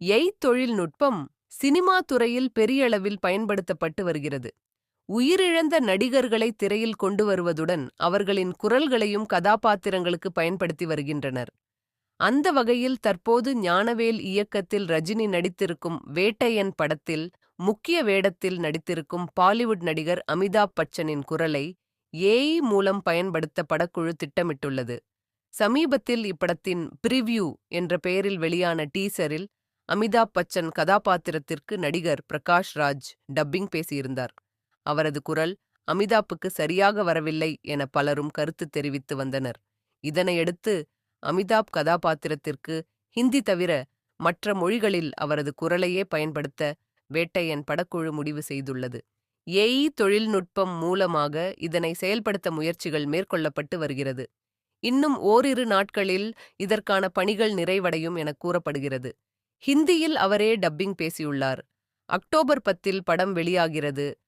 எய் தொழில்நுட்பம் சினிமா துறையில் பெரியளவில் பயன்படுத்தப்பட்டு வருகிறது. உயிரிழந்த நடிகர்களை திரையில் கொண்டு வருவதுடன் அவர்களின் குரல்களையும் கதாபாத்திரங்களுக்கு பயன்படுத்தி வருகின்றனர். அந்த வகையில் தற்போது ஞானவேல் இயக்கத்தில் ரஜினி நடித்திருக்கும் வேட்டையன் படத்தில் முக்கிய வேடத்தில் நடித்திருக்கும் பாலிவுட் நடிகர் அமிதாப் பச்சனின் குரலை ஏஐ மூலம் பயன்படுத்த படக்குழு திட்டமிட்டுள்ளது. சமீபத்தில் இப்படத்தின் பிரிவ்யூ என்ற பெயரில் வெளியான டீசரில் அமிதாப் பச்சன் கதாபாத்திரத்திற்கு நடிகர் பிரகாஷ் ராஜ் டப்பிங் பேசியிருந்தார். அவரது குரல் அமிதாப்புக்கு சரியாக வரவில்லை என பலரும் கருத்து தெரிவித்து வந்தனர். இதனையடுத்து அமிதாப் கதாபாத்திரத்திற்கு ஹிந்தி தவிர மற்ற மொழிகளில் அவரது குரலையே பயன்படுத்த வேட்டையன் படக்குழு முடிவு செய்துள்ளது. ஏஇ தொழில்நுட்பம் மூலமாக இதனை செயல்படுத்த முயற்சிகள் மேற்கொள்ளப்பட்டு வருகிறது. இன்னும் ஓரிரு நாட்களில் இதற்கான பணிகள் நிறைவடையும் என கூறப்படுகிறது. ஹிந்தியில் அவரே டப்பிங் பேசியுள்ளார். அக்டோபர் பத்தில் படம் வெளியாகிறது.